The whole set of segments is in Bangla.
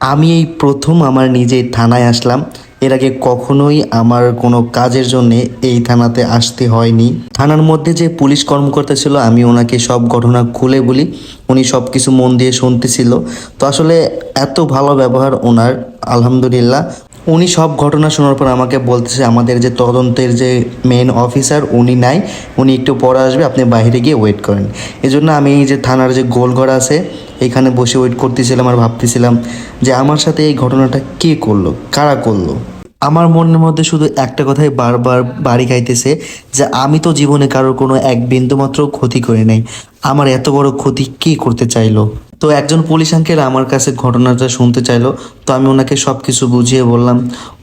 আমি এই প্রথম আমার নিজের থানায় আসলাম। এর আগে কখনোই আমার কোনো কাজের জন্য এই থানাতে আসতে হয়নি। থানার মধ্যে যে পুলিশ কর্মকর্তা ছিল, আমি ওনাকে সব ঘটনা খুলে বলি। উনি সব কিছু মন দিয়ে শুনতেছিল। তো আসলে এত ভালো ব্যবহার ওনার, আলহামদুলিল্লাহ। উনি সব ঘটনা শোনার পর আমাকে বলতেছে, আমাদের যে তদন্তের যে মেন অফিসার উনি নাই, উনি একটু পরে আসবে, আপনি বাইরে গিয়ে ওয়েট করেন। এজন্য আমি যে থানার যে গোলঘর আছে, এখানে বসে ওয়েট করতেছিলাম আর ভাবতেছিলাম যে আমার সাথে এই ঘটনাটা কে করল, কারা করল? আমার মনের মধ্যে শুধু একটা কথাই বারবার বাড়ি খাইতেছে যে আমি তো জীবনে কারোর কোনো এক বিন্দু মাত্র ক্ষতি করি নাই। আমার এত বড় ক্ষতি কে করতে চাইলো? তো একজন পুলিশ আঙ্কেল আমার কাছে ঘটনাটা শুনতে চাইলো, তো আমি ওনাকে সব কিছু বুঝিয়ে বললাম।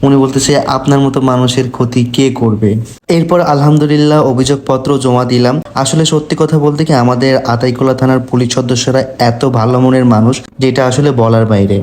উনি বলতেছে, আপনার মতো মানুষের ক্ষতি কে করবে? এরপর আলহামদুলিল্লাহ অভিযোগপত্র জমা দিলাম। আসলে সত্যি কথা বলতে কি, আমাদের আতাইকোলা থানার পুলিশ সদস্যরা এত ভালো মনের মানুষ, যেটা আসলে বলার বাইরে।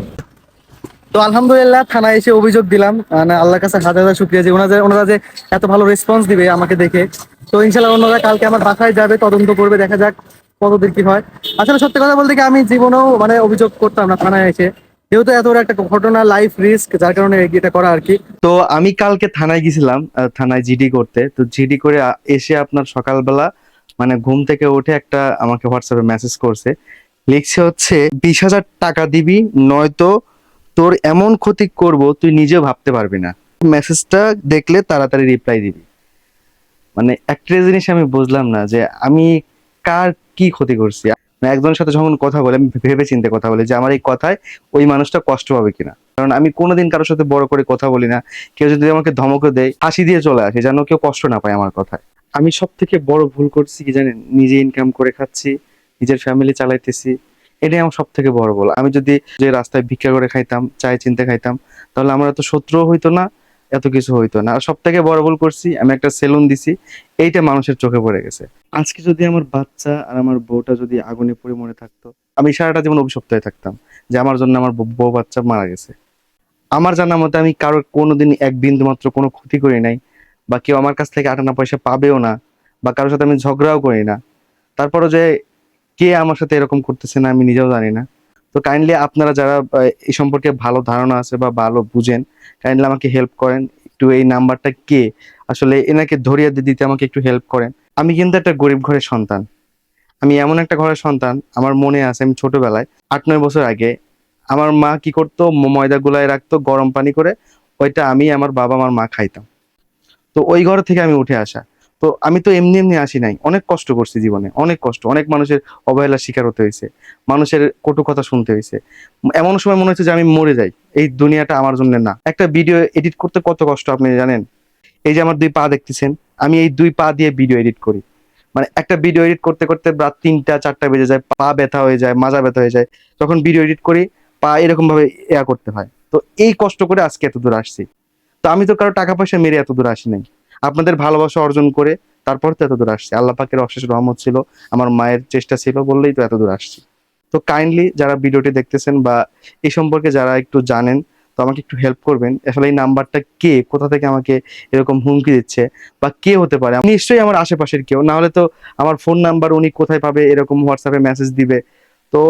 তো আলহামদুলিল্লাহ, থানায় এসে অভিযোগ দিলাম। মানে আল্লাহর কাছে হাজার হাজার শুক্রিয়া যে ওনারা ওনারা যে এত ভালো রেসপন্স দিবে আমাকে দেখে। তো ইনশাল্লাহ ওনারা কালকে আমার বাসায় যাবে, তদন্ত করবে, দেখা যাক। কতদূর কি হয়? আসলে সত্যি কথা বলতে কি আমি জীবনেও মানে অভিযোগ করতাম না, থানায় এসে। যেহেতু এত বড় একটা ঘটনা লাইফ রিস্ক যার কারণে এটা করা আর কি। তো আমি কালকে থানায় গেছিলাম থানায় জিডি করতে। তো জিডি করে এসে আপনার সকালবেলা মানে ঘুম থেকে উঠে একটা আমাকে হোয়াটসঅ্যাপে মেসেজ করছে। লিখছে হচ্ছে, বিশ হাজার টাকা দিবি, নয়তো তোর এমন ক্ষতি করব, তুই নিজেও ভাবতে পারবি না। মেসেজটা দেখলে তাড়াতাড়ি রিপ্লাই দিবি। মানে একটা জিনিস আমি বুঝলাম না যে আমি কার কি ক্ষতি করছি? মানে একজনের সাথে যখন কথা বলে, আমি ভেবে চিন্তে কথা বলি যে আমার এই কথায় ওই মানুষটা কষ্ট পাবে কিনা। কারণ আমি কোনোদিন কারোর সাথে বড় করে কথা বলি না। কেউ যদি আমাকে ধমকও দেয়, হাসি দিয়ে চলে আসে, যেন কেউ কষ্ট না পায় আমার কথায়। আমি সব থেকে বড় ভুল করছি কি জানেন? নিজে ইনকাম করে খাচ্ছি, নিজের ফ্যামিলি চালাইতেছি। এটাই আমার সব থেকে বড় বল আমি যদি যে রাস্তায় ভিক্ষা করে খাইতাম চায় চিনতে খাইতাম, তাহলে আমার এত শত্রুও হইতো না এত কিছু হইতো না। আর সব থেকে বড় ভুল করছি, আমি একটা সেলুন দিছি, এইটা মানুষের চোখে পড়ে গেছে। আজকে যদি আমার বাচ্চা আর আমার বউটা যদি আগুনে পড়ে মনে থাকতো, আমি সারাটা জীবন অভিশপ্ত হয়ে থাকতাম যে আমার জন্য আমার বউ- বাচ্চা মারা গেছে। আমার জানা মতে আমি কারোর কোনোদিন এক বিন্দু মাত্র কোনো ক্ষতি করি নাই, বা কেউ আমার কাছ থেকে আটানা পয়সা পাবেও না, বা কারোর সাথে আমি ঝগড়াও করি না। তারপরও যে কে আমার সাথে এরকম করতেছে না, আমি নিজেও জানি না। তো কাইন্ডলি আপনারা যারা এই সম্পর্কে ভালো ধারণা আছে বা ভালো বুঝেন কাইন্ডলি আমাকে হেল্প করেন। একটু এই নাম্বারটা কে? আসলে এনাকে ধরিয়ে দিতে আমাকে একটু হেল্প করেন। আমি কিন্তু একটা গরিব ঘরের সন্তান। আমি এমন একটা ঘরের সন্তান, আমার মনে আছে আমি ছোটবেলায় আট নয় বছর আগে, আমার মা কি করতো? ময়দা গুলায় রাখতো, গরম পানি করে, ওইটা আমি আমার বাবা আমার মা খাইতাম। তো ওই ঘর থেকে আমি উঠে আসা। তো আমি তো এমনি এমনি আসি নাই। অনেক কষ্ট করছি জীবনে, অনেক কষ্ট। অনেক মানুষের অবহেলার শিকার হতে হয়েছে, মানুষের কটু কথা শুনতে হয়েছে। এমন সময় মনে হচ্ছে যে আমি মরে যাই, এই দুনিয়াটা আমার জন্য না। একটা ভিডিও এডিট করতে কত কষ্ট আপনি জানেন? এই যে আমার দুই পা দেখতেছেন, আমি এই দুই পা দিয়ে ভিডিও এডিট করি। মানে একটা ভিডিও এডিট করতে করতে রাত তিনটা, চারটা বেজে যায়, পা ব্যথা হয়ে যায়, মাজা ব্যথা হয়ে যায়। যখন ভিডিও এডিট করি, পা এরকম ভাবে ইয়া করতে হয়। তো এই কষ্ট করে আজকে এত দূর আসছি। তো আমি তো কারও টাকা পয়সা মেরে এত দূর আসি নাই। আপনাদের ভালোবাসা অর্জন করে তারপর তো এত দূর আসছি। আল্লাহ পাকের অশেষ রহমত ছিল, আমার মায়ের চেষ্টা ছিল বললেই তো এত দূর আসছি। তো কাইন্ডলি যারা ভিডিওটি দেখতেছেন বা এই সম্পর্কে যারা একটু জানেন, তো আমাকে একটু হেল্প করবেন। আসলে এই নাম্বারটা কে, কোথা থেকে আমাকে এরকম হুমকি দিচ্ছে বা কে হতে পারে? নিশ্চয়ই আমার আশেপাশের কেউ, না হলে তো আমার ফোন নাম্বার উনি কোথায় পাবে, এরকম হোয়াটসঅ্যাপে মেসেজ দিবে। তো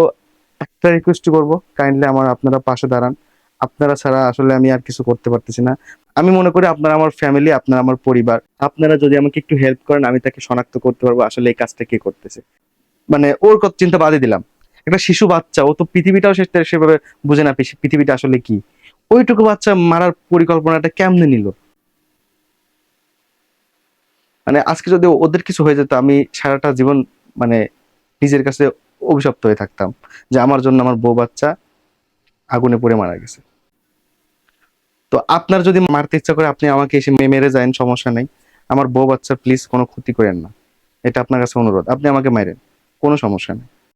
একটা রিকোয়েস্ট করব কাইন্ডলি আমার আপনারা পাশে দাঁড়ান। আপনারা ছাড়া আসলে আমি আর কিছু করতে পারতেছি না। আমি মনে করি আপনারা আমার ফ্যামিলি আপনারা আমার পরিবার। আপনারা যদি আমাকে একটু হেল্প করেন, আমি তাকে শনাক্ত করতে পারব আসলে এই কাজটা কে করতেছে। মানে ওর কথা চিন্তা বাদে দিলাম। একটা শিশু বাচ্চা, ও তো পৃথিবীটাও সেভাবে বুঝে না পৃথি- পৃথিবীটা আসলে কি। ওইটুকু বাচ্চা মারার পরিকল্পনাটা কেমনে নিল? মানে আজকে যদি ওদের কিছু হয়ে যেত, আমি সারাটা জীবন মানে নিজের কাছে অভিশপ্ত হয়ে থাকতাম। যে আমার জন্য আমার বউ বাচ্চা আগুনে পড়ে মারা গেছে। তো আপনার যদি মারতে ইচ্ছা করে আপনি আমাকে এসে মেরে যান, সমস্যা নেই। আমার বউ বাচ্চার প্লিজ কোনো ক্ষতি করেন না। এটা আপনার কাছে অনুরোধ। আপনি আমাকে মারেন, কোনো সমস্যা নেই।